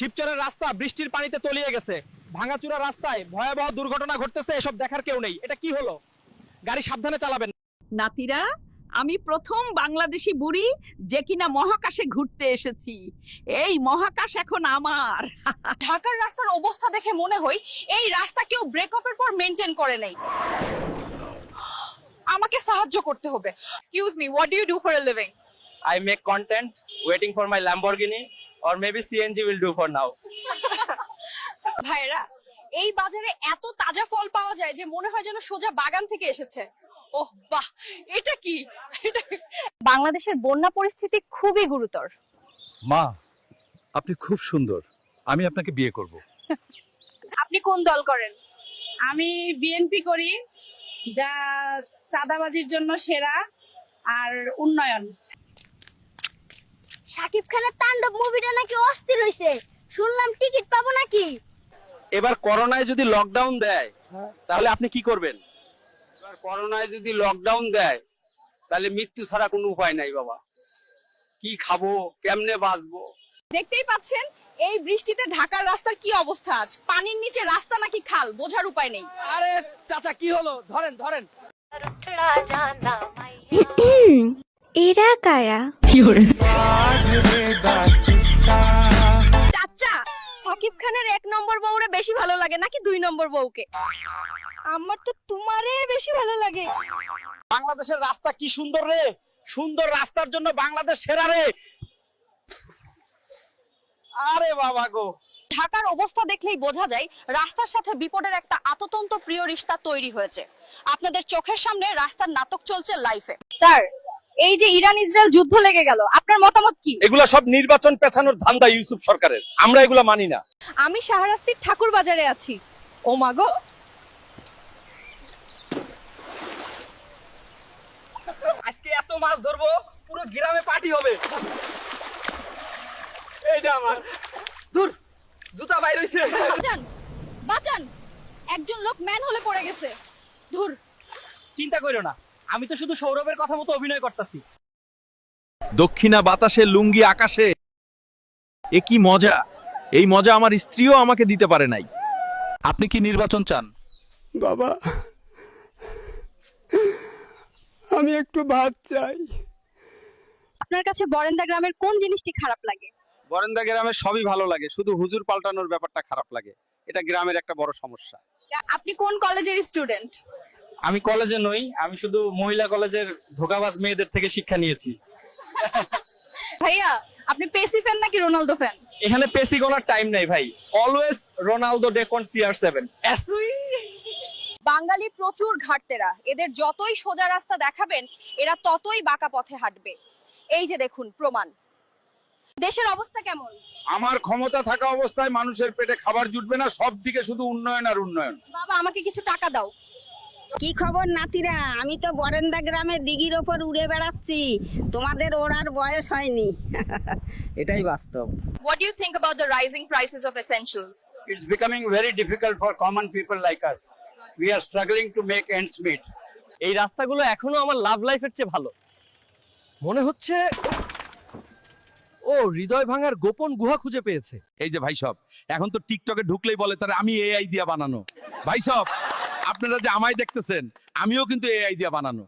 শিবচরের রাস্তা বৃষ্টির পানিতে তলিয়ে গেছে। ভাঙাচুরা রাস্তায় ভয়াবহ দুর্ঘটনা ঘটতেছে এসব দেখার কেউ নেই। এটা কি হলো? গাড়ি সাবধানে চালাবেন। নাতিরা আমি প্রথম বাংলাদেশি বুড়ি যে কিনা মহাকাশে ঘুরতে এসেছি। এই মহাকাশ এখন আমার। ঢাকার রাস্তার অবস্থা দেখে মনে হয় এই রাস্তা কেউ ব্রেকআপের পর মেনটেন করে নেই। আমাকে সাহায্য করতে হবে। Excuse me what do you do for a living I make content waiting for my Lamborghini. Or maybe CNG will do for now. ভাইরা এই বাজারে এত তাজা ফল পাওয়া যায় যে মনে হয় যেন সোজা বাগান থেকে এসেছে। ওহ বাহ এটা কি? বাংলাদেশের বন্যা পরিস্থিতি খুবই গুরুতর। মা আপনি খুব সুন্দর। আমি আপনাকে বিয়ে করব। আপনি কোন দল করেন? আমি বিএনপি করি যা চাঁদাবাজির জন্য সেরা আর উন্নয়ন। শাকিব খানের তাণ্ডব মুভিটা নাকি অস্থির হইছে। শুনলাম টিকিট পাবো নাকি? এবার করোনায় যদি লকডাউন দেয় তাহলে আপনি কি করবেন? এবার করোনায় যদি লকডাউন দেয় তাহলে মৃত্যু ছাড়া কোনো উপায় নাই বাবা। কি খাব কেমনে বাঁচবো? দেখতেই পাচ্ছেন এই বৃষ্টিতে ঢাকার রাস্তার কি অবস্থা আজ? পানির নিচে রাস্তা নাকি খাল? বোঝার উপায় নেই। আরে চাচা কি হলো? ধরেন ধরেন। এরা কারা? চাচা সাকিব খানের এক নম্বর বউরে বেশি ভালো লাগে নাকি দুই নম্বর বউকে? আমার তো তোমারে বেশি ভালো লাগে। বাংলাদেশের রাস্তা কি সুন্দর রে? সুন্দর রাস্তার জন্য বাংলাদেশ সেরা রে। আরে বাবা গো। ঢাকার অবস্থা দেখলেই বোঝা যায় রাস্তার সাথে বিপদের একটা আততন্ত প্রিয় রিশতা তৈরি হয়েছে। আপনাদের চোখের সামনে রাস্তার নাটক চলছে লাইফে স্যার এই যে ইরান ইসরায়েল যুদ্ধ লেগে গেল আপনার মতামত কি? এগুলা সব নির্বাচন পেছানোর ধান্দা ইউসুফ সরকারের। আমরা এগুলা মানি না। আমি শাহরাস্তির ঠাকুর বাজারে আছি। ও মাগো আজকে এত মাছ ধরবো পুরো গ্রামে পার্টি হবে। এইটা আমার। দূর জুতা বাইর হইছে। বাঁচান বাঁচান। একজন লোক ম্যান হলে পড়ে গেছে। ধুর। চিন্তা করিও না। আমি তো শুধু সৌরভের কথা মতো অভিনয় করতেছি। দক্ষিণা বাতাসে লুঙ্গি আকাশে। এ কি মজা? এই মজা আমার স্ত্রীও আমাকে দিতে পারে নাই। আপনি কি নির্বাচন চান? বাবা আমি একটু ভাত চাই। আপনার কাছে বরেন্দা গ্রামের কোন জিনিসটি খারাপ লাগে? বরেন্দা গ্রামের সবই ভালো লাগে শুধু হুজুর পাল্টানোর ব্যাপারটা খারাপ লাগে। এটা গ্রামের একটা বড় সমস্যা। আপনি কোন কলেজের স্টুডেন্ট আমি কলেজে নই আমি শুধু মহিলা কলেজের ধোকাবাজ মেয়েদের থেকে শিক্ষা নিয়েছি। ভাইয়া আপনি পেসি ফ্যান নাকি রোনালদো ফ্যান এখানে পেসি গোনার টাইম নাই ভাই। অলওয়েজ রোনালদো ডেকন সিআর সেভেন বাঙালি প্রচুর ঘাটতেরা। এদের যতই সোজা রাস্তা দেখাবেন এরা ততই বাঁকা পথে হাঁটবে। এই যে দেখুন প্রমাণ। দেশের অবস্থা কেমন? আমার ক্ষমতা থাকা অবস্থায় মানুষের পেটে খাবার জুটবে না সব দিকে শুধু উন্নয়ন আর উন্নয়ন। বাবা আমাকে কিছু টাকা দাও। কি খবর নাতিরা? আমি তো বরেন্দা গ্রামে দিঘির ওপর উড়ে বেড়াচ্ছি। তোমাদের ওড়ার বয়স হয়নি। এটাই বাস্তব। What do you think about the rising prices of essentials? It's becoming very difficult for common people like us. We are struggling to make ends meet. এই রাস্তাগুলো এখনও আমার লাভ লাইফের চেয়ে ভালো। মনে হচ্ছে ও হৃদয় ভাঙার গোপন গুহা খুঁজে পেয়েছে। এই যে ভাই সব এখন তো টিকটকে ঢুকলেই বলে তারা আমি এআই দিয়া বানানো। ভাই সব আপনারা যে আমায় দেখতেছেন আমিও কিন্তু এআই দিয়ে বানানো।